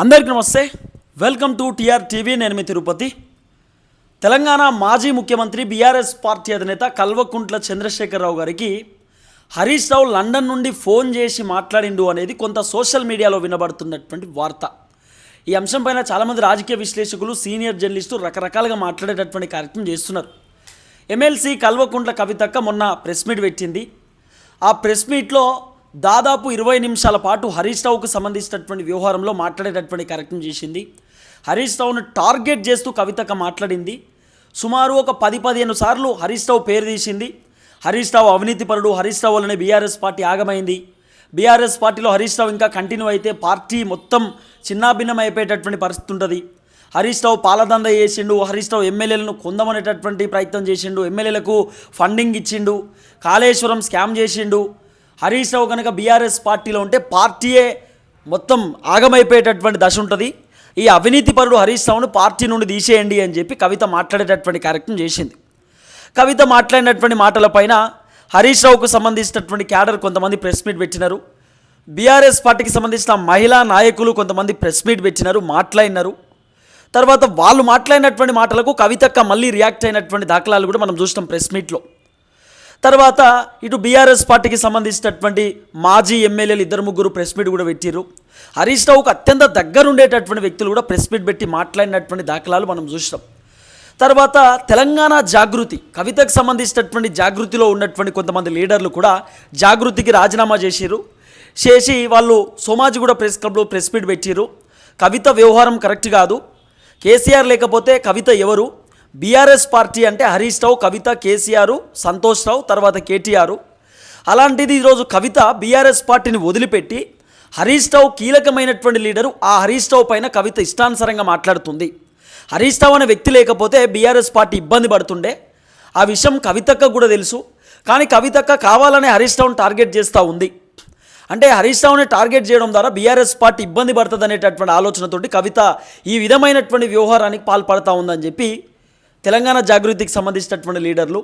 అందరికీ నమస్తే. Welcome to TR TV నేను మీ తిరుపతి. తెలంగాణ మాజీ ముఖ్యమంత్రి బీఆర్ఎస్ పార్టీ అధినేత కల్వకుంట్ల చంద్రశేఖరరావు గారికి హరీష్ రావు లండన్ నుండి ఫోన్ చేసి మాట్లాడిండు అనేది కొంత సోషల్ మీడియాలో వినబడుతున్నటువంటి వార్త. ఈ అంశంపైన చాలామంది రాజకీయ విశ్లేషకులు సీనియర్ జర్నలిస్టు రకరకాలుగా మాట్లాడేటటువంటి కార్యక్రమం చేస్తున్నారు. ఎమ్మెల్సీ కల్వకుంట్ల కవితక్క మొన్న ప్రెస్ మీట్ పెట్టింది. ఆ ప్రెస్ మీట్లో దాదాపు ఇరవై నిమిషాల పాటు హరీష్ రావుకు సంబంధించినటువంటి వ్యవహారంలో మాట్లాడేటటువంటి కార్యక్రమం చేసింది. హరీష్ రావును టార్గెట్ చేస్తూ కవితక మాట్లాడింది. సుమారు ఒక పది పదిహేను సార్లు హరీష్ రావు పేరు తీసింది. హరీష్ రావు అవినీతిపరుడు హరీష్ రావు వల్లనే బీఆర్ఎస్ పార్టీ ఆగమైంది. బీఆర్ఎస్ పార్టీలో హరీష్ రావు ఇంకా కంటిన్యూ అయితే పార్టీ మొత్తం చిన్నాభిన్నం అయిపోయేటటువంటి పరిస్థితి ఉంటుంది. హరీష్ రావు పాలదంద చేసిండు హరీష్ రావు ఎమ్మెల్యేలను కొందమనేటటువంటి ప్రయత్నం చేసిండు ఎమ్మెల్యేలకు ఫండింగ్ ఇచ్చిండు కాళేశ్వరం స్కామ్ చేసిండు హరీష్ రావు కనుక బీఆర్ఎస్ పార్టీలో ఉంటే పార్టీయే మొత్తం ఆగమైపోయేటటువంటి దశ ఉంటుంది. ఈ అవినీతిపరుడు హరీష్ రావును పార్టీ నుండి తీసేయండి అని చెప్పి కవిత మాట్లాడేటటువంటి కార్యక్రమం చేసింది. కవిత మాట్లాడినటువంటి మాటలపైన హరీష్ రావుకు సంబంధించినటువంటి క్యాడర్ కొంతమంది ప్రెస్ మీట్ పెట్టినారు. బీఆర్ఎస్ పార్టీకి సంబంధించిన మహిళా నాయకులు కొంతమంది ప్రెస్ మీట్ పెట్టినారు మాట్లాడినారు. తర్వాత వాళ్ళు మాట్లాడినటువంటి మాటలకు కవితక్క మళ్ళీ రియాక్ట్ అయినటువంటి దాఖలాలు కూడా మనం చూసినాం ప్రెస్ మీట్లో. తర్వాత ఇటు బీఆర్ఎస్ పార్టీకి సంబంధించినటువంటి మాజీ ఎమ్మెల్యేలు ఇద్దరు ముగ్గురు ప్రెస్ మీట్ కూడా పెట్టిర్రు. హరీష్ రావుకు అత్యంత దగ్గరుండేటటువంటి వ్యక్తులు కూడా ప్రెస్ మీట్ పెట్టి మాట్లాడినటువంటి దాఖలాలు మనం చూసినాం. తర్వాత తెలంగాణ జాగృతి కవితకు సంబంధించినటువంటి జాగృతిలో ఉన్నటువంటి కొంతమంది లీడర్లు కూడా జాగృతికి రాజీనామా చేసిర్రు. చేసి వాళ్ళు సోమాజిగూడ ప్రెస్ క్లబ్లో ప్రెస్ మీట్ పెట్టిర్రు. కవిత వ్యవహారం కరెక్ట్ కాదు. కేసీఆర్ లేకపోతే కవిత ఎవరు? బీఆర్ఎస్ పార్టీ అంటే హరీష్ రావు కవిత కేసీఆర్ సంతోష్ రావు తర్వాత కేటీఆర్. అలాంటిది ఈరోజు కవిత బీఆర్ఎస్ పార్టీని వదిలిపెట్టి హరీష్ రావు కీలకమైనటువంటి లీడరు ఆ హరీష్ రావు పైన కవిత ఇష్టానుసారంగా మాట్లాడుతుంది. హరీష్ రావు అనే వ్యక్తి లేకపోతే బీఆర్ఎస్ పార్టీ ఇబ్బంది పడుతుండే. ఆ విషయం కవితక్క కూడా తెలుసు. కానీ కవితక్క కావాలనే హరీష్ రావును టార్గెట్ చేస్తూ ఉంది. అంటే హరీష్ రావుని టార్గెట్ చేయడం ద్వారా బీఆర్ఎస్ పార్టీ ఇబ్బంది పడుతుంది అనేటటువంటి ఆలోచనతోటి కవిత ఈ విధమైనటువంటి వ్యవహారానికి పాల్పడతా ఉందని చెప్పి తెలంగాణ జాగృతికి సంబంధించినటువంటి లీడర్లు.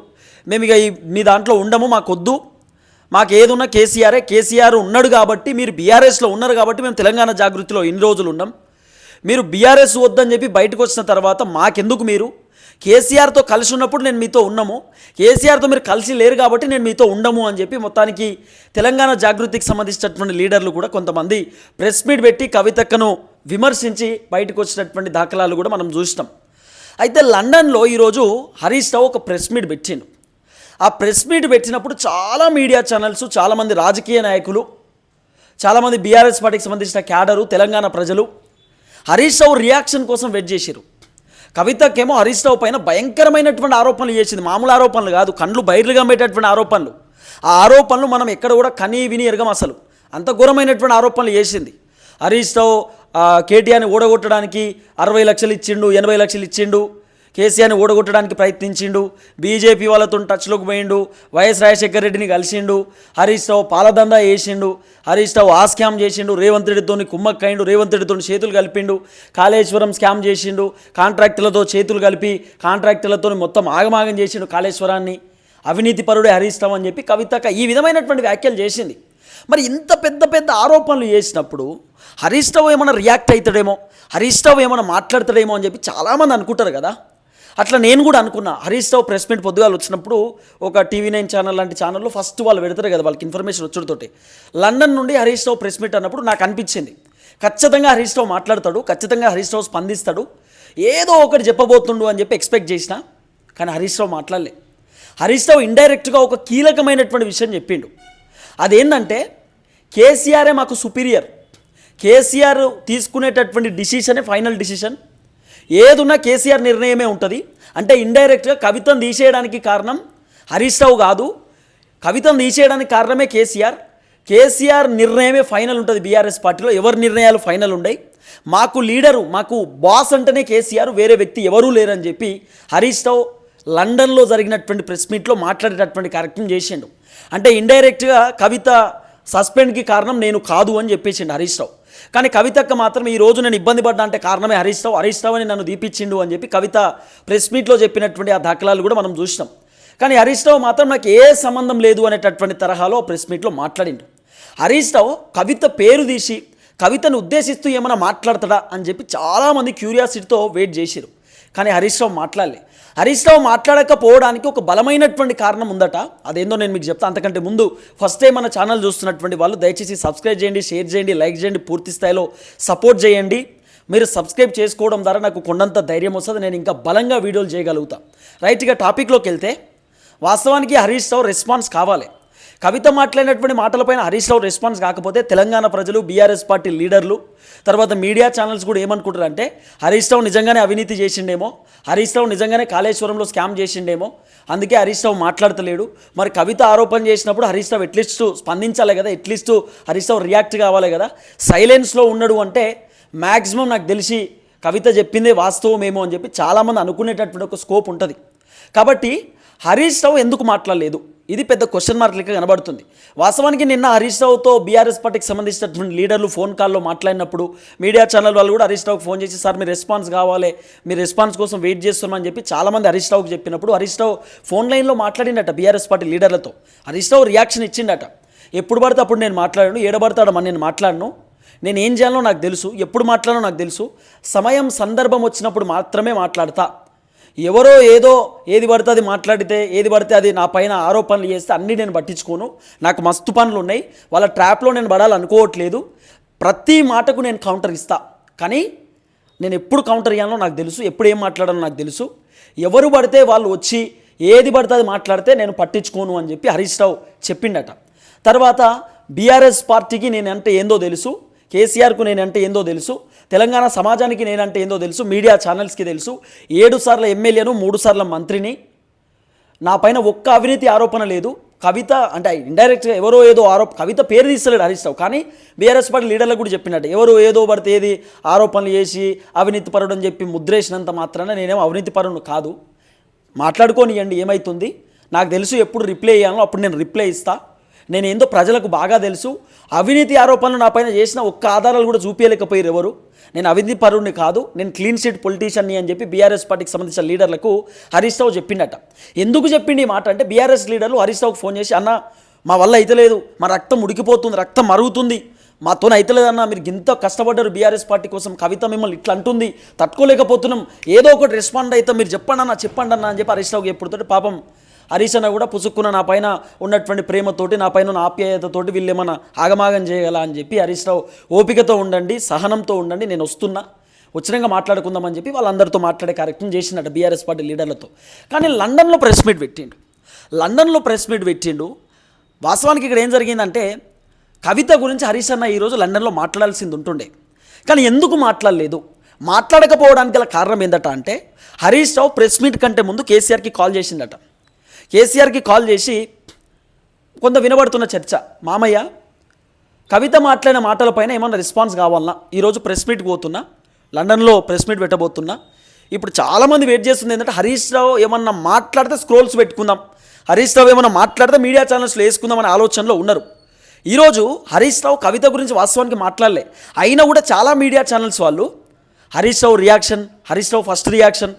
మేము ఇక మీ దాంట్లో ఉండము మాకొద్దు. మాకు ఏదున్నా కేసీఆరే కేసీఆర్ ఉన్నాడు కాబట్టి మీరు బీఆర్ఎస్లో ఉన్నారు కాబట్టి మేము తెలంగాణ జాగృతిలో ఇన్ని రోజులు ఉన్నాం. మీరు బీఆర్ఎస్ వద్దని చెప్పి బయటకు వచ్చిన తర్వాత మాకెందుకు మీరు? కేసీఆర్తో కలిసి ఉన్నప్పుడు నేను మీతో ఉన్నాము. కేసీఆర్తో మీరు కలిసి లేరు కాబట్టి నేను మీతో ఉండము అని చెప్పి మొత్తానికి తెలంగాణ జాగృతికి సంబంధించినటువంటి లీడర్లు కూడా కొంతమంది ప్రెస్ మీట్ పెట్టి కవితక్కను విమర్శించి బయటకు వచ్చినటువంటి దాఖలాలు కూడా మనం చూసినాం. అయితే లండన్లో ఈరోజు హరీష్ రావు ఒక ప్రెస్ మీట్ పెట్టిండు. ఆ ప్రెస్ మీట్ పెట్టినప్పుడు చాలా మీడియా ఛానల్స్ చాలామంది రాజకీయ నాయకులు చాలామంది బీఆర్ఎస్ పార్టీకి సంబంధించిన క్యాడరు తెలంగాణ ప్రజలు హరీష్ రావు రియాక్షన్ కోసం వెయిట్ చేశారు కవితకేమో హరీష్ రావు పైన భయంకరమైనటువంటి ఆరోపణలు చేసింది. మామూలు ఆరోపణలు కాదు కండ్లు బయర్లుగా పెట్టేటువంటి ఆరోపణలు. ఆ ఆరోపణలు మనం ఎక్కడ కూడా కనీ విని ఎరగం అసలు. అంత ఘోరమైనటువంటి ఆరోపణలు చేసింది. హరీష్ రావు కేటీఆర్ని ఓడగొట్టడానికి అరవై లక్షలు ఇచ్చిండు ఎనభై లక్షలు ఇచ్చిండు. కేసీఆర్ని ఓడగొట్టడానికి ప్రయత్నించిండు. బీజేపీ వాళ్ళతో టచ్లోకి పోయిండు. వైఎస్ రాజశేఖర రెడ్డిని కలిసిండు. హరీష్ రావు పాలదండ వేసిండు. హరీష్ రావు ఆ స్కామ్ చేసిండు. రేవంత్ రెడ్డితో కుమ్మక్కయిండు రేవంత్ రెడ్డితో చేతులు కలిపిండు. కాళేశ్వరం స్కామ్ చేసిండు. కాంట్రాక్టులతో చేతులు కలిపి కాంట్రాక్టులతో మొత్తం ఆగమాగం చేసిండు కాళేశ్వరాన్ని. అవినీతి పరుడే హరీష్ రావు అని చెప్పి కవితక ఈ విధమైనటువంటి వ్యాఖ్యలు చేసింది. మరి ఇంత పెద్ద పెద్ద ఆరోపణలు చేసినప్పుడు హరీష్ రావు ఏమైనా రియాక్ట్ అవుతాడేమో హరీష్ రావు ఏమైనా మాట్లాడతాడేమో అని చెప్పి చాలామంది అనుకుంటారు కదా. అట్లా నేను కూడా అనుకున్నా. హరీష్ రావు ప్రెస్ మీట్ పొద్దుగాలు వచ్చినప్పుడు ఒక టీవీ నైన్ ఛానల్ లాంటి ఛానల్లో ఫస్ట్ వాళ్ళు పెడతారు కదా వాళ్ళకి ఇన్ఫర్మేషన్ వచ్చుడుతోటి లండన్ నుండి హరీష్ రావు ప్రెస్ మీట్ అన్నప్పుడు నాకు అనిపించింది. ఖచ్చితంగా హరీష్ రావు మాట్లాడతాడు ఖచ్చితంగా హరీష్ రావు స్పందిస్తాడు. ఏదో ఒకటి చెప్పబోతుండు అని చెప్పి ఎక్స్పెక్ట్ చేసిన కానీ హరీష్ రావు మాట్లాడలే. హరీష్ రావు ఇండైరెక్ట్గా ఒక కీలకమైనటువంటి విషయం చెప్పిండు. అదేంటంటే కేసీఆరే మాకు సుపీరియర్. కేసీఆర్ తీసుకునేటటువంటి డిసిషనే ఫైనల్ డిసిషన్. ఏదున్నా కేసీఆర్ నిర్ణయమే ఉంటుంది. అంటే ఇండైరెక్ట్గా కవితను తీసేయడానికి కారణం హరీష్ రావు కాదు. కవితను తీసేయడానికి కారణమే కేసీఆర్. కేసీఆర్ నిర్ణయమే ఫైనల్ ఉంటుంది బీఆర్ఎస్ పార్టీలో. ఎవరి నిర్ణయాలు ఫైనల్ ఉండయి. మాకు లీడరు మాకు బాస్ అంటేనే కేసీఆర్ వేరే వ్యక్తి ఎవరూ లేరని చెప్పి హరీష్ రావు లండన్లో జరిగినటువంటి ప్రెస్ మీట్లో మాట్లాడేటటువంటి కార్యక్రమం చేసిండు. అంటే ఇండైరెక్ట్గా కవిత సస్పెండ్కి కారణం నేను కాదు అని చెప్పేసిండు హరీష్ రావు. కానీ కవితక్క మాత్రం ఈ రోజు నేను ఇబ్బంది పడ్డా అంటే కారణమే హరీష్ రావు. హరీష్ రావు అని నన్ను దీపించిండు అని చెప్పి కవిత ప్రెస్ మీట్లో చెప్పినటువంటి ఆ దాఖలాలు కూడా మనం చూసినాం. కానీ హరీష్ రావు మాత్రం నాకు ఏ సంబంధం లేదు అనేటటువంటి తరహాలో ప్రెస్ మీట్లో మాట్లాడిండు. హరీష్ రావు కవిత పేరు తీసి కవితను ఉద్దేశిస్తూ ఏమైనా మాట్లాడతాడా అని చెప్పి చాలామంది క్యూరియాసిటీతో వెయిట్ చేశారు కానీ హరీష్ రావు మాట్లాడలే. హరీష్ రావు మాట్లాడకపోవడానికి ఒక బలమైనటువంటి కారణం ఉందట. అదేందో నేను మీకు చెప్తాను అంతకంటే ముందు ఫస్ట్ టైం మన ఛానల్ చూస్తున్నటువంటి వాళ్ళు దయచేసి సబ్స్క్రైబ్ చేయండి షేర్ చేయండి లైక్ చేయండి పూర్తి స్థాయిలో సపోర్ట్ చేయండి. మీరు సబ్స్క్రైబ్ చేసుకోవడం ద్వారా నాకు కొండంత ధైర్యం వస్తుంది. నేను ఇంకా బలంగా వీడియోలు చేయగలుగుతా. రైట్గా టాపిక్లోకి వెళ్తే వాస్తవానికి హరీష్ రావు రెస్పాన్స్ కావాలి. కవిత మాట్లాడినటువంటి మాటలపైన హరీష్ రావు రెస్పాన్స్ కాకపోతే తెలంగాణ ప్రజలు బీఆర్ఎస్ పార్టీ లీడర్లు తర్వాత మీడియా ఛానల్స్ కూడా ఏమనుకుంటారు అంటే హరీష్ రావు నిజంగానే అవినీతి చేసిండేమో హరీష్ రావు నిజంగానే కాళేశ్వరంలో స్కామ్ చేసిండేమో అందుకే హరీష్ రావు మాట్లాడతలేడు. మరి కవిత ఆరోపణ చేసినప్పుడు హరీష్ రావు ఎట్లీస్ట్ స్పందించాలి కదా ఎట్లీస్ట్ హరీష్ రావు రియాక్ట్ కావాలి కదా. సైలెన్స్లో ఉన్నాడు అంటే మ్యాక్సిమం నాకు తెలిసి కవిత చెప్పిందే వాస్తవమేమో అని చెప్పి చాలామంది అనుకునేటటువంటి ఒక స్కోప్ ఉంటుంది. కాబట్టి హరీష్ రావు ఎందుకు మాట్లాడలేదు? ఇది పెద్ద క్వశ్చన్ మార్క్ లెక్క కనబడుతుంది. వాస్తవానికి నిన్న హరీష్ రావుతో బీఆర్ఎస్ పార్టీకి సంబంధించినటువంటి లీడర్లు ఫోన్ కాల్లో మాట్లాడినప్పుడు మీడియా ఛానల్ వాళ్ళు కూడా హరీష్ రావుకి ఫోన్ చేసి సార్ మీ రెస్పాన్స్ కావాలి. మీ రెస్పాన్స్ కోసం వెయిట్ చేస్తున్నామని చెప్పి చాలామంది హరీష్ రావుకి చెప్పినప్పుడు హరీష్ రావు ఫోన్ లైన్లో మాట్లాడిండట బీఆర్ఎస్ పార్టీ లీడర్లతో. హరీష్ రావు రియాక్షన్ ఇచ్చిండట. ఎప్పుడు పడితే అప్పుడు నేను మాట్లాడాను ఏడబడతాడమని నేను మాట్లాడను. నేను ఏం చేయాలో నాకు తెలుసు ఎప్పుడు మాట్లాడాలో నాకు తెలుసు. సమయం సందర్భం వచ్చినప్పుడు మాత్రమే మాట్లాడతా. ఎవరో ఏదో ఏది పడితే అది మాట్లాడితే ఏది పడితే అది నా పైన ఆరోపణలు చేస్తే అన్నీ నేను పట్టించుకోను. నాకు మస్తు పనులు ఉన్నాయి. వాళ్ళ ట్రాప్లో నేను పడాలనుకోవట్లేదు. ప్రతి మాటకు నేను కౌంటర్ ఇస్తా. కానీ నేను ఎప్పుడు కౌంటర్ ఇవ్వాలో నాకు తెలుసు. ఎప్పుడు ఏం మాట్లాడాలో నాకు తెలుసు. ఎవరు పడితే వాళ్ళు వచ్చి ఏది పడితే అది మాట్లాడితే నేను పట్టించుకోను అని చెప్పి హరీష్ రావు చెప్పిండట. తర్వాత బీఆర్ఎస్ పార్టీకి నేను అంటే ఏందో తెలుసు. కేసీఆర్కు నేనంటే ఏందో తెలుసు తెలంగాణ సమాజానికి నేనంటే ఏందో తెలుసు మీడియా ఛానల్స్కి తెలుసు ఏడు సార్ల ఎమ్మెల్యేను మూడు సార్ల మంత్రిని. నా పైన ఒక్క అవినీతి ఆరోపణ లేదు. కవిత అంటే ఇండైరెక్ట్గా ఎవరో ఏదో ఆరోప కవిత పేరు తీస్తలేడు హరీష్ రావు కానీ బీఆర్ఎస్ పార్టీ లీడర్లకు కూడా చెప్పినట్టు ఎవరు ఏదో పడితే ఏది ఆరోపణలు చేసి అవినీతి పరుడు అని చెప్పి ముద్రేసినంత మాత్రాన నేనేమో అవినీతి పరుడు కాదు. మాట్లాడుకోనియండి ఏమవుతుంది నాకు తెలుసు ఎప్పుడు రిప్లై ఇవ్వాలో అప్పుడు నేను రిప్లై ఇస్తా. నేను ఏందో ప్రజలకు బాగా తెలుసు. అవినీతి ఆరోపణలు నా పైన చేసిన ఒక్క ఆధారాలు కూడా చూపించలేకపోయారు ఎవరు. నేను అవినీతి పరుడిని కాదు నేను క్లీన్ షీట్ పొలిటీషియన్ని అని చెప్పి బీఆర్ఎస్ పార్టీకి సంబంధించిన లీడర్లకు హరీష్ రావు చెప్పిండట. ఎందుకు చెప్పిండి ఈ మాట అంటే బీఆర్ఎస్ లీడర్లు హరీష్ రావుకు ఫోన్ చేసి అన్న మా వల్ల అయితలేదు మా రక్తం ఉడికిపోతుంది రక్తం మరుగుతుంది మాతో అయితలేదన్న మీరు ఇంత కష్టపడ్డారు బీఆర్ఎస్ పార్టీ కోసం కవిత మిమ్మల్ని ఇట్లా అంటుంది తట్టుకోలేకపోతున్నాం ఏదో ఒకటి రెస్పాండ్ అయితే మీరు చెప్పండి అన్న చెప్పండి అన్న అని చెప్పి హరీష్ రావుకి ఎప్పుడు పాపం హరీష్ కూడా పుసుక్కున్న నా పైన ఉన్నటువంటి ప్రేమతోటి నా పైన ఉన్న ఆప్యాయతతోటి వీళ్ళు ఏమైనా ఆగమాగం చేయగల అని చెప్పి హరీష్ రావు ఓపికతో ఉండండి సహనంతో ఉండండి నేను వస్తున్నా. వచ్చినాక మాట్లాడుకుందామని చెప్పి వాళ్ళందరితో మాట్లాడే కార్యక్రమం చేసినట్టు బీఆర్ఎస్ పార్టీ లీడర్లతో. కానీ లండన్లో ప్రెస్ మీట్ పెట్టిండు. లండన్లో ప్రెస్ మీట్ పెట్టిండు. వాస్తవానికి ఇక్కడ ఏం జరిగిందంటే కవిత గురించి హరీష్ అన్న ఈరోజు లండన్లో మాట్లాడాల్సింది ఉంటుండే. కానీ ఎందుకు మాట్లాడలేదు? మాట్లాడకపోవడానికి గల కారణం ఏందట అంటే హరీష్ రావు ప్రెస్ మీట్ కంటే ముందు కేసీఆర్కి కాల్ చేసిందట. కేసీఆర్కి కాల్ చేసి కొంత వినబడుతున్న చర్చ. మామయ్య కవిత మాట్లాడిన మాటలపైన ఏమన్నా రెస్పాన్స్ కావాలన్నా ఈరోజు ప్రెస్ మీట్ పోతున్నా లండన్లో ప్రెస్ మీట్ పెట్టబోతున్నా. ఇప్పుడు చాలామంది వెయిట్ చేస్తుంది ఏంటంటే హరీష్ రావు ఏమన్నా మాట్లాడితే స్క్రోల్స్ పెట్టుకుందాం. హరీష్ రావు ఏమన్నా మాట్లాడితే మీడియా ఛానల్స్లో వేసుకుందాం అనే ఆలోచనలో ఉన్నారు. ఈరోజు హరీష్ రావు కవిత గురించి వాస్తవానికి మాట్లాడలే. అయినా కూడా చాలా మీడియా ఛానల్స్ వాళ్ళు Harish Rao reaction Harish Rao first reaction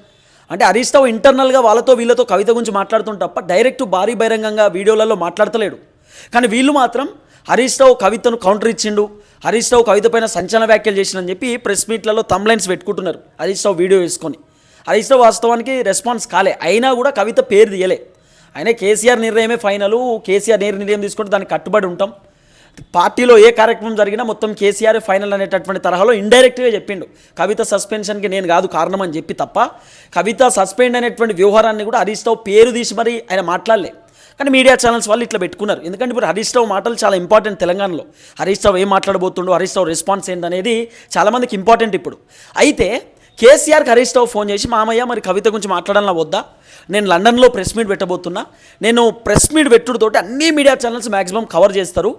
అంటే హరీష్ రావు ఇంటర్నల్గా వాళ్ళతో వీళ్ళతో కవిత గురించి మాట్లాడుతుంటే తప్ప డైరెక్ట్ భారీ బహిరంగంగా వీడియోలలో మాట్లాడతలేడు. కానీ వీళ్ళు మాత్రం హరీష్ రావు కవితను కౌంటర్ ఇచ్చిండు హరీష్ రావు కవిత పైన సంచలన వ్యాఖ్యలు చేసిందని చెప్పి ప్రెస్ మీట్లలో తమ్లైన్స్ పెట్టుకుంటున్నారు హరీష్ రావు వీడియో వేసుకొని. హరీష్ రావు వాస్తవానికి రెస్పాన్స్ కాలే అయినా కూడా కవిత పేరు తీయలే. అయినా కేసీఆర్ నిర్ణయమే ఫైనల్ కేసీఆర్ నేరు నిర్ణయం తీసుకుంటే దానికి కట్టుబడి ఉంటాం. పార్టీలో ఏ కార్యక్రమం జరిగినా మొత్తం కేసీఆర్ ఫైనల్ అనేటటువంటి తరహాలో ఇండైరెక్ట్గా చెప్పిండు. కవిత సస్పెన్షన్కి నేను కాదు కారణం అని చెప్పి తప్ప కవిత సస్పెండ్ అనేటువంటి వ్యవహారాన్ని కూడా హరీష్ రావు పేరు తీసి మరి ఆయన మాట్లాడలే. కానీ మీడియా ఛానల్స్ వాళ్ళు ఇట్లా పెట్టుకున్నారు. ఎందుకంటే ఇప్పుడు హరీష్ రావు మాటలు చాలా ఇంపార్టెంట్ తెలంగాణలో. హరీష్ రావు ఏం మాట్లాడబోతుండో హరీష్ రావు రెస్పాన్స్ ఏంటనేది చాలామందికి ఇంపార్టెంట్ ఇప్పుడు. అయితే కేసీఆర్కి హరీష్ రావు ఫోన్ చేసి మామయ్య మరి కవిత గురించి మాట్లాడాలని వద్దా? నేను లండన్లో ప్రెస్ మీట్ పెట్టబోతున్నా. నేను ప్రెస్ మీట్ పెట్టుడుతోటి అన్ని మీడియా ఛానల్స్ మ్యాక్సిమం కవర్ చేస్తారు.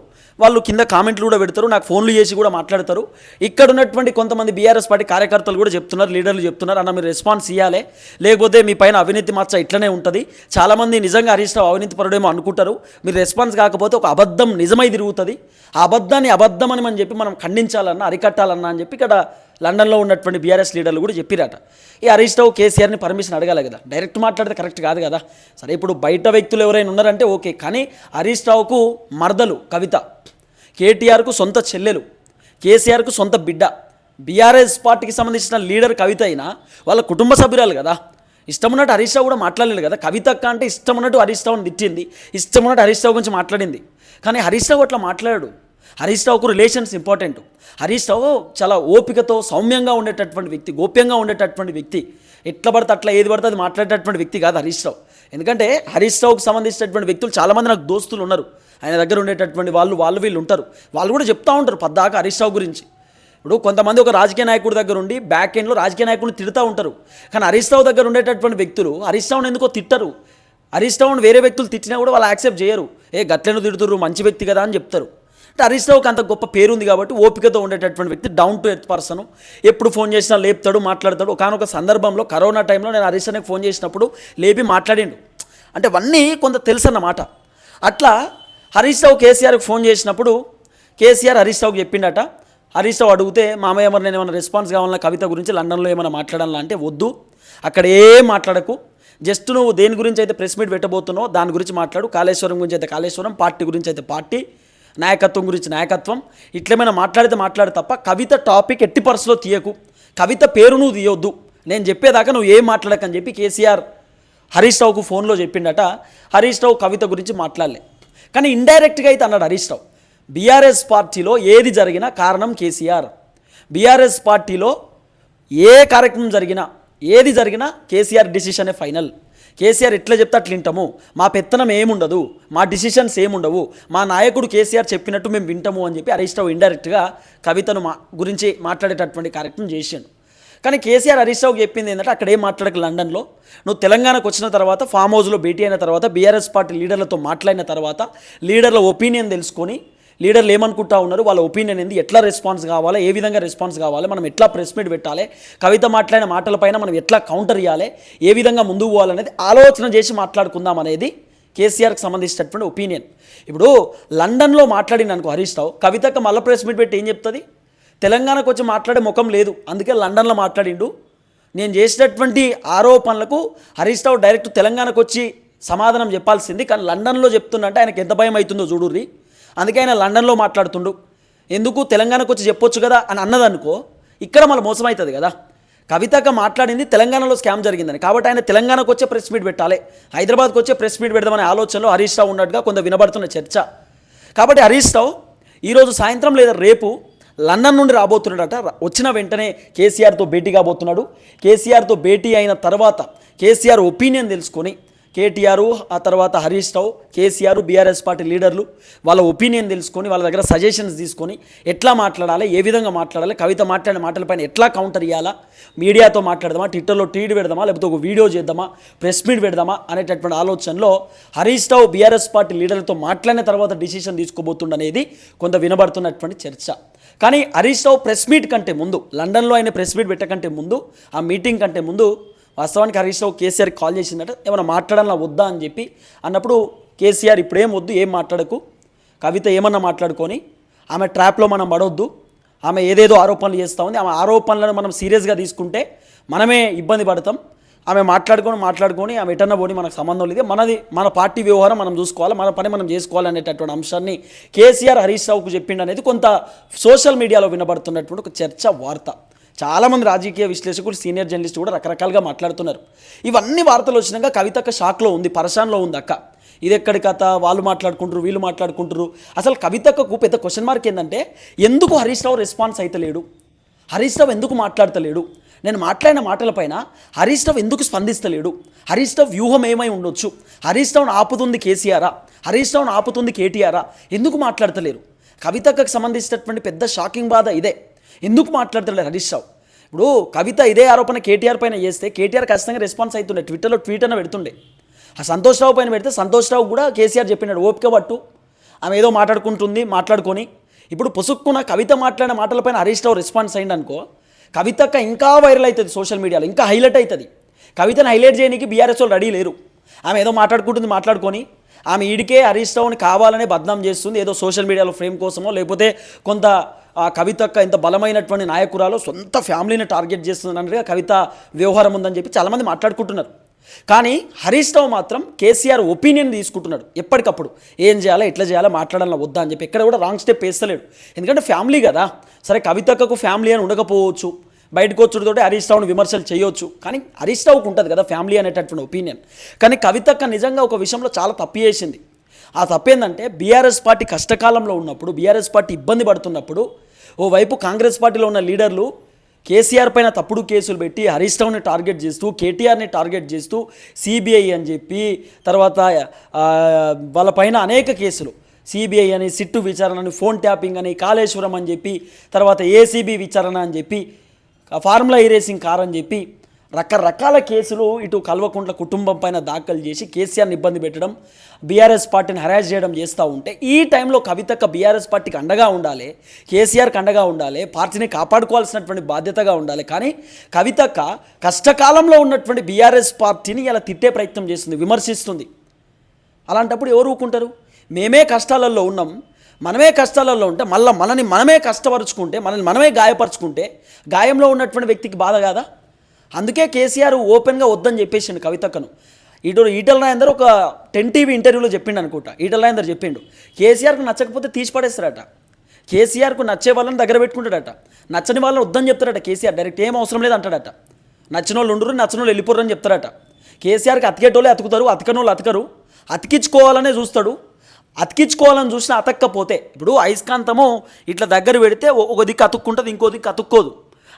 వాళ్ళు కింద కామెంట్లు కూడా పెడతారు నాకు ఫోన్లు చేసి కూడా మాట్లాడతారు. ఇక్కడ ఉన్నటువంటి కొంతమంది బీఆర్ఎస్ పార్టీ కార్యకర్తలు కూడా చెప్తున్నారు లీడర్లు చెప్తున్నారు అన్న మీరు రెస్పాన్స్ ఇవ్వాలి లేకపోతే మీ పైన అవినీతి మచ్చ ఇట్లనే ఉంటుంది. చాలామంది నిజంగా హరీష్ రావు అవినీతి పరుడేమో అనుకుంటారు. మీరు రెస్పాన్స్ కాకపోతే ఒక అబద్ధం నిజమై తిరుగుతుంది. ఆ అబద్ధాన్ని అబద్ధం అని మనం చెప్పి మనం ఖండించాలన్నా అరికట్టాలన్నా అని చెప్పి ఇక్కడ లండన్లో ఉన్నటువంటి బీఆర్ఎస్ లీడర్లు కూడా చెప్పిరట. ఈ హరీష్ రావు కేసీఆర్ని పర్మిషన్ అడగాలి కదా. డైరెక్ట్ మాట్లాడితే కరెక్ట్ కాదు కదా. సరే ఇప్పుడు బయట వ్యక్తులు ఎవరైనా ఉన్నారంటే ఓకే కానీ హరీష్ రావుకు మరదలు కవిత కేటీఆర్కు సొంత చెల్లెలు కేసీఆర్కు సొంత బిడ్డ బీఆర్ఎస్ పార్టీకి సంబంధించిన లీడర్ కవిత అయినా వాళ్ళ కుటుంబ సభ్యురాలు కదా. ఇష్టం ఉన్నట్టు హరీష్ రావు కూడా మాట్లాడలేదు కదా. కవిత అక్క అంటే ఇష్టం ఉన్నట్టు హరీష్ రావుని తిట్టింది ఇష్టం ఉన్నట్టు హరీష్ రావు గురించి మాట్లాడింది. కానీ హరీష్ రావు అట్లా మాట్లాడాడు. హరీష్ రావుకు రిలేషన్స్ ఇంపార్టెంట్ హరీష్ రావు చాలా ఓపికతో సౌమ్యంగా ఉండేటటువంటి వ్యక్తి గోప్యంగా ఉండేటటువంటి వ్యక్తి. ఎట్లా పడితే అట్లా ఏది పడితే అది మాట్లాడేటటువంటి వ్యక్తి కాదు హరీష్ రావు. ఎందుకంటే హరీష్ రావుకు సంబంధించినటువంటి వ్యక్తులు చాలామంది నాకు దోస్తులు ఉన్నారు. ఆయన దగ్గర ఉండేటటువంటి వాళ్ళు వాళ్ళు వీళ్ళు ఉంటారు. వాళ్ళు కూడా చెప్తూ ఉంటారు పద్దాకా హరీష్ రావు గురించి. ఇప్పుడు కొంతమంది ఒక రాజకీయ నాయకుడి దగ్గర ఉండి బ్యాక్ ఎండ్లో రాజకీయ నాయకుడిని తిడుతూ ఉంటారు. కానీ హరీష్ రావు దగ్గర ఉండేటటువంటి వ్యక్తులు హరీష్ రావుని ఎందుకో తిట్టరు. హరీష్ రావుని వేరే వ్యక్తులు తిట్టినా కూడా వాళ్ళు యాక్సెప్ట్ చేయరు. ఏ గట్లను తిడుతుర్రు మంచి వ్యక్తి కదా అని చెప్తారు. హరీష్ రావుకి అంత గొప్ప పేరు ఉంది కాబట్టి ఓపికతో ఉండేటటువంటి వ్యక్తి డౌన్ టు ఎర్త్ పర్సన్ ఎప్పుడు ఫోన్ చేసినా లేపుతాడు మాట్లాడతాడు. ఒకనొక సందర్భంలో కరోనా టైంలో నేను హరీష్ అన్నకి ఫోన్ చేసినప్పుడు లేపి మాట్లాడిండు. అంటే అవన్నీ కొంత తెలుసు అన్నమాట అట్లా హరీష్ రావు కేసీఆర్కి ఫోన్ చేసినప్పుడు కేసీఆర్ హరీష్ రావుకి చెప్పిండట. హరీష్ రావు అడిగితే మామయ్య మరి నేను ఏమైనా రెస్పాన్స్ కావాలన్నా కవిత గురించి లండన్లో ఏమైనా మాట్లాడాలా అంటే వద్దు. అక్కడ ఏం మాట్లాడకు. జస్ట్ నువ్వు దేని గురించి అయితే ప్రెస్ మీట్ పెట్టబోతున్నావు దాని గురించి మాట్లాడు. కాళేశ్వరం గురించి అయితే కాళేశ్వరం పార్టీ గురించి అయితే పార్టీ. నాయకత్వం గురించి నాయకత్వం. ఇట్లేమైనా మాట్లాడితే మాట్లాడు తప్ప కవిత టాపిక్ ఎట్టి పర్సులో తీయకు. కవిత పేరు నువ్వు తీయొద్దు. నేను చెప్పేదాకా నువ్వు ఏం మాట్లాడకని చెప్పి కేసీఆర్ హరీష్ రావుకు ఫోన్లో చెప్పిండట. హరీష్ రావు కవిత గురించి మాట్లాడలే. కానీ ఇండైరెక్ట్గా అయితే అన్నాడు హరీష్ రావు. బీఆర్ఎస్ పార్టీలో ఏది జరిగినా కారణం కేసీఆర్. బీఆర్ఎస్ పార్టీలో ఏ కార్యక్రమం జరిగినా ఏది జరిగినా కేసీఆర్ డిసిషనే ఫైనల్. కేసీఆర్ ఎట్లా చెప్తే అట్లా వింటాము. మా పెత్తనం ఏముండదు మా డిసిషన్స్ ఏముండవు మా నాయకుడు కేసీఆర్ చెప్పినట్టు మేము వింటాము అని చెప్పి హరీష్ రావు ఇండైరెక్ట్గా కవితను మా గురించి మాట్లాడేటటువంటి కార్యక్రమం చేశాను కానీ కేసీఆర్ హరీష్ రావుకి చెప్పింది ఏంటంటే అక్కడ ఏం మాట్లాడక లండన్లో. నువ్వు తెలంగాణకు వచ్చిన తర్వాత ఫామ్ హౌస్లో భేటీ అయిన తర్వాత బీఆర్ఎస్ పార్టీ లీడర్లతో మాట్లాడిన తర్వాత లీడర్ల ఒపీనియన్ తెలుసుకొని లీడర్లు ఏమనుకుంటా ఉన్నారు? వాళ్ళ ఒపీనియన్ ఏంది? ఎట్లా రెస్పాన్స్ కావాలి? ఏ విధంగా రెస్పాన్స్ కావాలి? మనం ఎట్లా ప్రెస్ మీట్ పెట్టాలి? కవిత మాట్లాడిన మాటలపైన మనం ఎట్లా కౌంటర్ ఇవ్వాలి ఏ విధంగా ముందుకు పోవాలనేది ఆలోచన చేసి మాట్లాడుకుందాం అనేది కేసీఆర్కి సంబంధించినటువంటి ఒపీనియన్. ఇప్పుడు లండన్లో మాట్లాడిన అనుకో హరీష్ రావు. కవితకు మళ్ళీ ప్రెస్ మీట్ పెట్టి ఏం చెప్తుంది? తెలంగాణకు వచ్చి మాట్లాడే ముఖం లేదు. అందుకే లండన్లో మాట్లాడిండు. నేను చేసినటువంటి ఆరోపణలకు హరీష్ రావు డైరెక్ట్ తెలంగాణకు వచ్చి సమాధానం చెప్పాల్సింది. కానీ లండన్లో చెప్తుండంటే ఆయనకు ఎంత భయం అవుతుందో చూడుర్రి. అందుకే ఆయన లండన్లో మాట్లాడుతుండు. ఎందుకు? తెలంగాణకు వచ్చి చెప్పొచ్చు కదా అని అన్నదనుకో ఇక్కడ మళ్ళీ మోసం అవుతుంది కదా. కవితగా మాట్లాడింది తెలంగాణలో స్కామ్ జరిగిందని. కాబట్టి ఆయన తెలంగాణకు వచ్చే ప్రెస్ మీట్ పెట్టాలి. హైదరాబాద్కి వచ్చే ప్రెస్ మీట్ పెడదామనే ఆలోచనలో హరీష్ రావు ఉన్నట్టుగా కొంత వినబడుతున్న చర్చ. కాబట్టి హరీష్ రావు ఈరోజు సాయంత్రం లేదా రేపు లండన్ నుండి రాబోతున్నాడట. వచ్చిన వెంటనే కేసీఆర్తో భేటీ కాబోతున్నాడు. కేసీఆర్తో భేటీ అయిన తర్వాత కేసీఆర్ ఒపీనియన్ తెలుసుకొని కేటీఆర్ ఆ తర్వాత Harish Rao KCR BRS party లీడర్లు వాళ్ళ ఒపీనియన్ తెలుసుకొని వాళ్ళ దగ్గర సజెషన్స్ తీసుకొని ఎట్లా మాట్లాడాలి ఏ విధంగా మాట్లాడాలి కవిత మాట్లాడిన మాటలపైన ఎట్లా కౌంటర్ ఇవ్వాలా మీడియాతో మాట్లాడదామా ట్విట్టర్లో ట్వీట్ పెడదామా లేకపోతే ఒక వీడియో చేద్దామా ప్రెస్ మీట్ పెడదామా అనేటటువంటి ఆలోచనలో హరీష్ రావు బీఆర్ఎస్ పార్టీ లీడర్లతో మాట్లాడిన తర్వాత డిసిషన్ తీసుకోబోతుండనేది కొంత వినబడుతున్నటువంటి చర్చ. కానీ హరీష్ రావు ప్రెస్ మీట్ కంటే ముందు లండన్లో ఆయన ప్రెస్ మీట్ పెట్టకంటే ముందు ఆ మీటింగ్ కంటే ముందు వాస్తవానికి హరీష్ రావు కేసీఆర్ కాల్ చేసిందట ఏమైనా మాట్లాడాలా వద్దా? అని చెప్పి అన్నప్పుడు కేసీఆర్ ఇప్పుడేం వద్దు ఏం మాట్లాడకు. కవిత ఏమన్నా మాట్లాడుకొని ఆమె ట్రాప్లో మనం పడవద్దు ఆమె ఏదేదో ఆరోపణలు చేస్తూ ఉంది ఆమె ఆరోపణలను మనం సీరియస్గా తీసుకుంటే మనమే ఇబ్బంది పడతాం. ఆమె మాట్లాడుకొని మాట్లాడుకొని ఆమె ఎటన్నా పోని మనకు సంబంధం లేదు. మనది మన పార్టీ వ్యవహారం మనం చూసుకోవాలి. మన పని మనం చేసుకోవాలి అనేటటువంటి అంశాన్ని కేసీఆర్ హరీష్ రావుకు చెప్పిండు అనేది కొంత సోషల్ మీడియాలో వినబడుతున్నటువంటి ఒక చర్చ వార్త. చాలామంది రాజకీయ విశ్లేషకులు సీనియర్ జర్నలిస్ట్ కూడా రకరకాలుగా మాట్లాడుతున్నారు. ఇవన్నీ వార్తలు వచ్చినాక కవితక్క షాక్లో ఉంది పరశాన్లో ఉంది అక్క. ఇది ఎక్కడి కథ? వాళ్ళు మాట్లాడుకుంటారు వీళ్ళు మాట్లాడుకుంటారు. అసలు కవితక్కకు పెద్ద క్వశ్చన్ మార్క్ ఏంటంటే ఎందుకు హరీష్ రావు రెస్పాన్స్ అయితలేడు? హరీష్ రావు ఎందుకు మాట్లాడతలేడు? నేను మాట్లాడిన మాటలపైన హరీష్ రావు ఎందుకు స్పందిస్తలేడు? హరీష్ రావు వ్యూహం ఏమై ఉండొచ్చు? హరీష్ రావును ఆపుతుంది కేసీఆరా హరీష్ రావును ఆపుతుంది కేటీఆరా ఎందుకు మాట్లాడతలేరు? కవితకు సంబంధించినటువంటి పెద్ద షాకింగ్ బాధ ఇదే. ఎందుకు మాట్లాడుతున్నాడు హరీష్ రావు? ఇప్పుడు కవిత ఇదే ఆరోపణ కేటీఆర్ పైన చేస్తే కేటీఆర్ ఖచ్చితంగా రెస్పాన్స్ అవుతుండే ట్విట్టర్లో ట్వీట్ అన్న పెడుతుండే. ఆ సంతోష్ రావు పైన పెడితే సంతోష్ రావు కూడా కేసీఆర్ చెప్పినాడు ఓపిక పట్టు. ఆమె ఏదో మాట్లాడుకుంటుంది మాట్లాడుకొని. ఇప్పుడు పొసుక్కున్న కవిత మాట్లాడిన మాటలపైన హరీష్ రావు రెస్పాన్స్ అయింది అనుకో కవితక్క ఇంకా వైరల్ అవుతుంది సోషల్ మీడియాలో ఇంకా హైలైట్ అవుతుంది. కవితను హైలైట్ చేయడానికి బీఆర్ఎస్ వాళ్ళు రెడీ లేరు. ఆమె ఏదో మాట్లాడుకుంటుంది మాట్లాడుకొని. ఆమె ఈడికే హరీష్ రావుని కావాలనే బద్నాం చేస్తుంది ఏదో సోషల్ మీడియాలో ఫ్రేమ్ కోసమో లేకపోతే కొంత ఆ కవితక్క ఇంత బలమైనటువంటి నాయకురాలు సొంత ఫ్యామిలీని టార్గెట్ చేస్తుంది కవిత వ్యవహారం ఉందని చెప్పి చాలామంది మాట్లాడుకుంటున్నారు. కానీ హరీష్ రావు మాత్రం కేసీఆర్ ఒపీనియన్ తీసుకుంటున్నాడు ఎప్పటికప్పుడు. ఏం చేయాలా ఎట్లా చేయాలా మాట్లాడాలని వద్దా అని చెప్పి ఎక్కడ కూడా రాంగ్ స్టెప్ వేస్తలేడు. ఎందుకంటే ఫ్యామిలీ కదా. సరే కవితక్కకు ఫ్యామిలీ అని ఉండకపోవచ్చు. బయటకు వచ్చుడితోటి హరీష్ రావుని విమర్శలు చేయొచ్చు. కానీ హరీష్ రావుకు ఉంటుంది కదా ఫ్యామిలీ అనేటటువంటి ఒపీనియన్. కానీ కవితక్క నిజంగా ఒక విషయంలో చాలా తప్పు చేసింది. ఆ తప్పేందంటే బీఆర్ఎస్ పార్టీ కష్టకాలంలో ఉన్నప్పుడు బీఆర్ఎస్ పార్టీ ఇబ్బంది పడుతున్నప్పుడు ఓవైపు కాంగ్రెస్ పార్టీలో ఉన్న లీడర్లు కేసీఆర్ పైన తప్పుడు కేసులు పెట్టి హరీష్ రావుని టార్గెట్ చేస్తూ కేటీఆర్ని టార్గెట్ చేస్తూ సిబిఐ అని చెప్పి తర్వాత వాళ్ళపైన అనేక కేసులు. సిబిఐ అని సిట్టు విచారణ అని ఫోన్ ట్యాపింగ్ అని కాళేశ్వరం అని చెప్పి తర్వాత ఏసీబీ విచారణ అని చెప్పి ఫార్ములా ఈ రేసింగ్ కార్ అని చెప్పి రకరకాల కేసులు ఇటు కల్వకుంట్ల కుటుంబం పైన దాఖలు చేసి కేసీఆర్ని ఇబ్బంది పెట్టడం బీఆర్ఎస్ పార్టీని హరాజ్ చేయడం చేస్తూ ఉంటే ఈ టైంలో కవితక్క బీఆర్ఎస్ పార్టీకి అండగా ఉండాలి కేసీఆర్కి అండగా ఉండాలి పార్టీని కాపాడుకోవాల్సినటువంటి బాధ్యతగా ఉండాలి. కానీ కవితక్క కష్టకాలంలో ఉన్నటువంటి బీఆర్ఎస్ పార్టీని ఇలా తిట్టే ప్రయత్నం చేస్తుంది విమర్శిస్తుంది. అలాంటప్పుడు ఎవరు ఊరుకుంటారు? మేమే కష్టాలలో ఉన్నాం మనమే కష్టాలలో ఉంటే మళ్ళీ మనని మనమే కష్టపరుచుకుంటే మనల్ని మనమే గాయపరుచుకుంటే గాయంలో ఉన్నటువంటి వ్యక్తికి బాధ కాదా? అందుకే కేసీఆర్ ఓపెన్గా వద్దని చెప్పేసిండు కవితక్కను. ఇటు ఈటల రాయందర్ ఒక టెన్ టీవీ ఇంటర్వ్యూలో చెప్పిండు అనుకుంటా. ఈటల రాయందర్ చెప్పిండు కేసీఆర్కు నచ్చకపోతే తీసి పడేస్తారట. కేసీఆర్కు నచ్చే వాళ్ళని దగ్గర పెట్టుకుంటాడట. నచ్చని వాళ్ళని వద్దని చెప్తారట కేసీఆర్. డైరెక్ట్ ఏం అవసరం లేదు అంటాడట. నచ్చిన వాళ్ళు ఉండరు నచ్చిన వాళ్ళు వెళ్ళిపోరు అని చెప్తారట. కేసీఆర్కి అతికేటోళ్ళే అతుకుతారు అతకని వాళ్ళు అతకరు. అతికించుకోవాలనే చూస్తాడు. అతికించుకోవాలని చూసినా అతక్కపోతే ఇప్పుడు అయస్కాంతము ఇట్లా దగ్గర పెడితే ఒక దిక్కు అతుక్కుంటుంది ఇంకో దిక్కు అతుక్కోదు.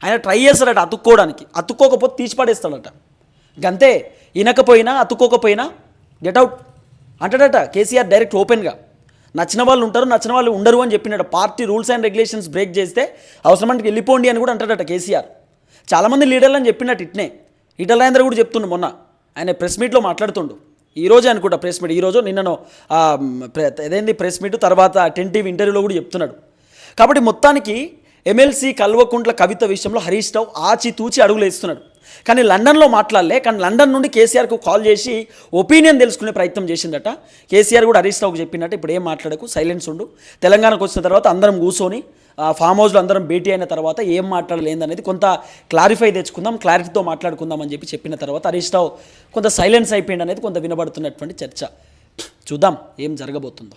ఆయన ట్రై చేస్తాడట అతుక్కోవడానికి. అతుక్కోకపోతే తీసిపడేస్తాడట గంతే వినకపోయినా అతుక్కోకపోయినా గెట్ అవుట్ అంటాడట కేసీఆర్ డైరెక్ట్ ఓపెన్గా. నచ్చిన వాళ్ళు ఉంటారు నచ్చిన వాళ్ళు ఉండరు అని చెప్పినాడు. Party rules and regulations break చేస్తే అవసరమంటే వెళ్ళిపోండి అని కూడా అంటాడట కేసీఆర్. చాలామంది లీడర్లు అని చెప్పినట్టు ఇట్నే. ఈటల రాజేంద్ర కూడా చెప్తుండు మొన్న. ఆయన ప్రెస్ మీట్లో మాట్లాడుతుండు. ఈరోజు అనుకుంటా ప్రెస్ మీట్. ఈరోజు నిన్నను ఏదైంది ప్రెస్ మీట్ తర్వాత టెన్ టీవీ ఇంటర్వ్యూలో కూడా చెప్తున్నాడు. కాబట్టి మొత్తానికి ఎమ్మెల్సీ కల్వకుంట్ల కవిత విషయంలో హరీష్ రావు ఆచితూచి అడుగులు వేస్తున్నాడు. కానీ లండన్లో మాట్లాడలే కానీ లండన్ నుండి కేసీఆర్కు కాల్ చేసి ఒపీనియన్ తెలుసుకునే ప్రయత్నం చేసిందట. కేసీఆర్ కూడా హరీష్ రావుకు చెప్పినట్టు ఇప్పుడు ఏం మాట్లాడకు సైలెన్స్ ఉండు. తెలంగాణకు వచ్చిన తర్వాత అందరం కూర్చొని ఫామ్ హౌస్లో అందరం భేటీ అయిన తర్వాత ఏం మాట్లాడలేదనేది కొంత క్లారిఫై తెచ్చుకుందాం క్లారిటీతో మాట్లాడుకుందాం అని చెప్పి చెప్పిన తర్వాత హరీష్ రావు కొంత సైలెన్స్ అయిపోయింది అనేది కొంత వినబడుతున్నటువంటి చర్చ. చూద్దాం ఏం జరగబోతుందో.